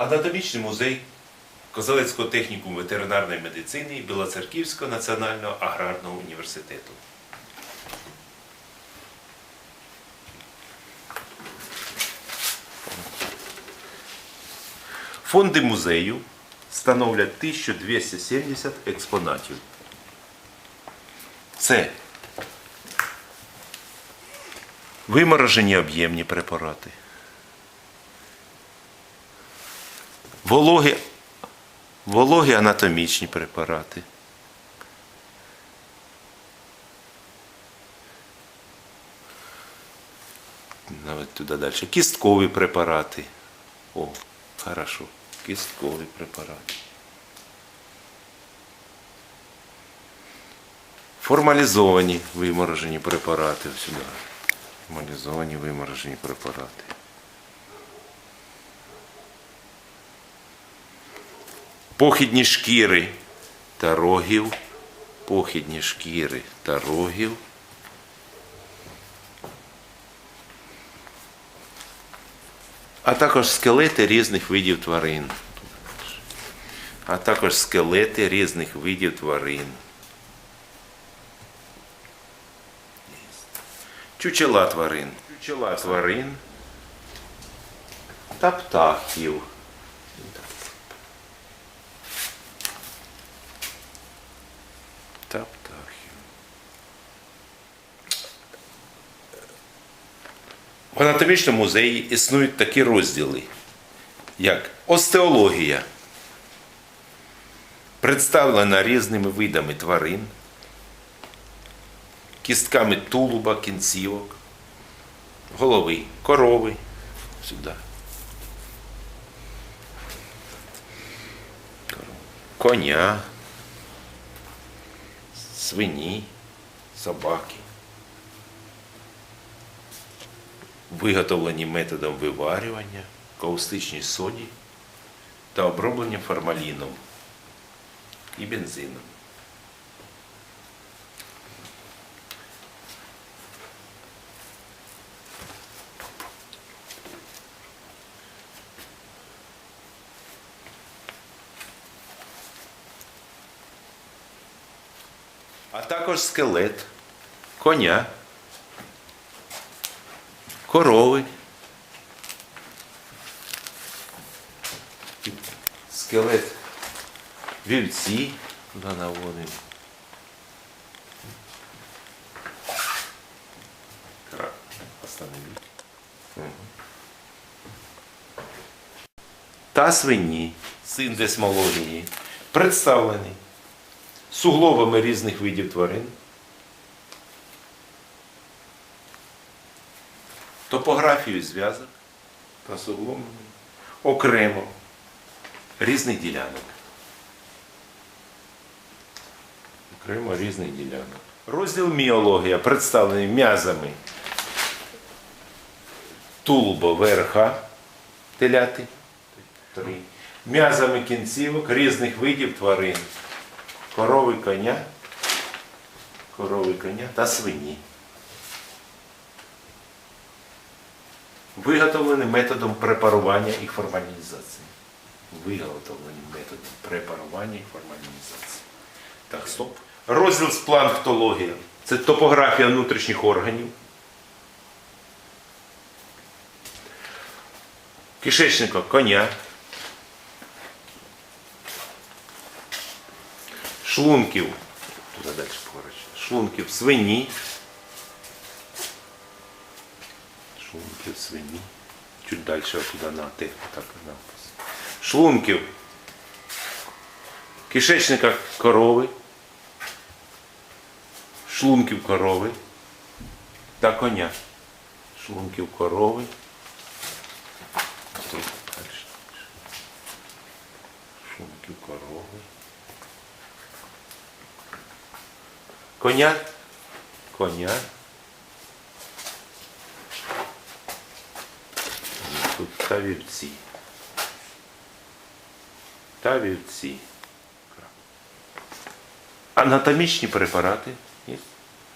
Анатомічний музей Козелецького технікуму ветеринарної медицини Білоцерківського національного аграрного університету. Фонди музею становлять 1270 експонатів. Це виморожені об'ємні препарати, вологі, вологі анатомічні препарати. Навіть туди далі. Кісткові препарати. О, хорошо. Кісткові препарати. Формалізовані виморожені препарати сюди. Формалізовані виморожені препарати. Похідні шкіри та рогів. Похідні шкіри та рогів. А також скелети різних видів тварин. А також скелети різних видів тварин. Чучела тварин. Чучела тварин та птахів. Та птахів. В анатомічному музеї існують такі розділи, як остеологія, представлена різними видами тварин, кістками тулуба, кінцівок, голови, корови, сюди. Коня, свині, собаки. Виготовлені методом виварювання, каустичній соді та оброблені формаліном і бензином. А також скелет коня корови, скелет вівці туди наводимо. Та свині з індесмології представлені суглобами різних видів тварин. Топографію зв'язок та суглобами окремо різних ділянок. Окремо різних ділянок. Розділ міологія представлений м'язами тулуба верха теляти. М'язами кінцівок різних видів тварин. Корови коня, корови коня та свині. Виготовлені методом препарування і формалізації. Виготовлені методом препарування і формалізації. Так, стоп. Розділ з планктологія. Це топографія внутрішніх органів. Кишечника коня. Шлунків. Туди далі поруч. Шлунків свині. Шлунків свині. Чуть далі туди на те, так напис. Шлунків. Кишечника корови. Шлунків корови та коня. Шлунків корови. Шлунків корови. Коня. Коня. Тут та вівці. Та вівці. Анатомічні препарати. Є?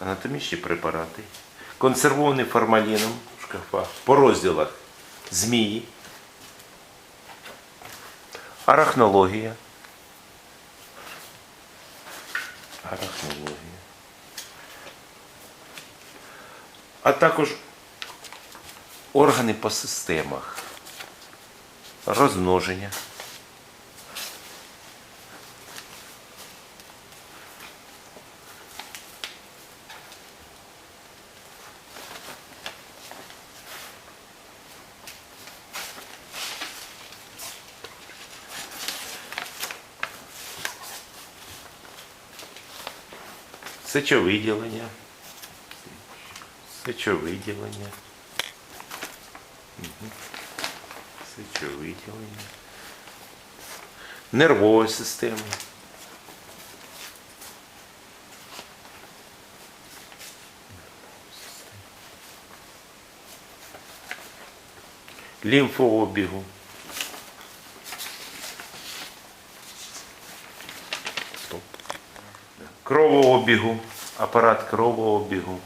Анатомічні препарати. Консервовані формаліном в шкафах. По розділах змії. арахнологія. Арахнологія. А також органи по системах, розмноження. Сечовиділення. Сечовиділення. Мгм. Сечовиділення. Нервова система. Лімфообігу. Кровообігу. Апарат кровообігу.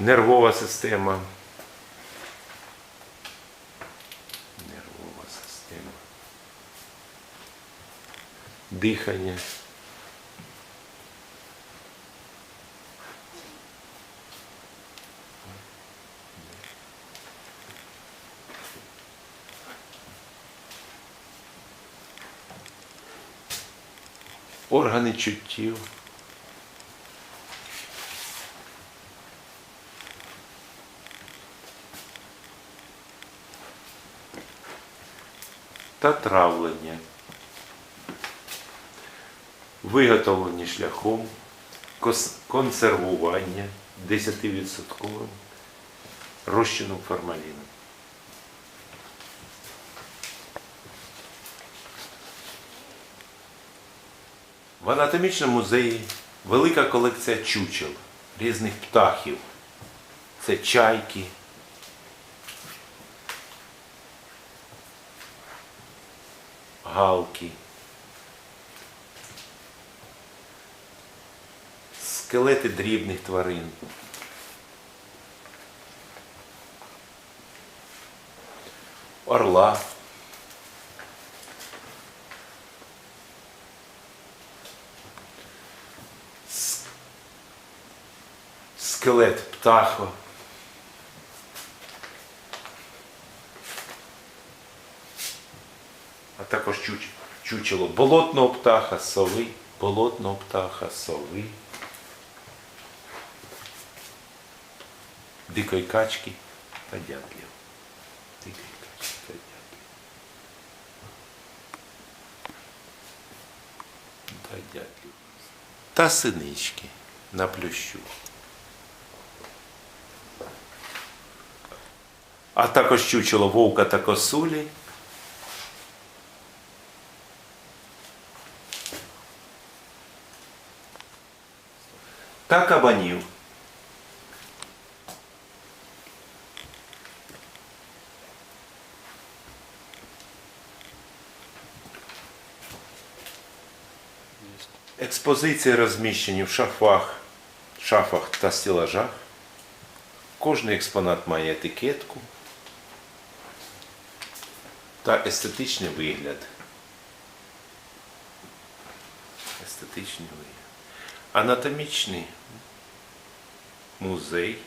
Нервова система. Нервова система. Дихання. Органи чуттів. Та травлення, виготовлені шляхом консервування 10% розчином формаліну. В анатомічному музеї велика колекція чучел різних птахів. Це чайки, галки, скелети дрібних тварин. Орла. Скелет птаха. Також чуч- чучело болотного птаха, сови, болотного птаха, сови, дикої качки та дятлів. Дикої качки та дятлів. Та дятлів. Та синички на плющу. А також чучело вовка та косулі. Та кабанів. Експозиції розміщені в шафах, шафах та стелажах. Кожний експонат має етикетку та естетичний вигляд. Естетичний вигляд. Анатомічний музей.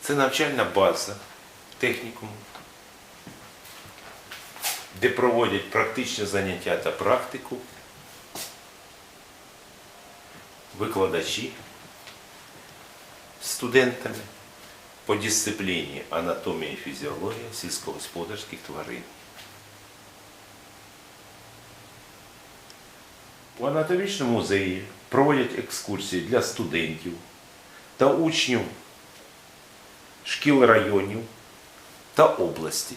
Це навчальна база технікуму, де проводять практичні заняття та практику, викладачі студентами по дисципліні анатомія і фізіологія сільськогосподарських тварин. У анатомічному музеї проводять екскурсії для студентів та учнів шкіл районів та області.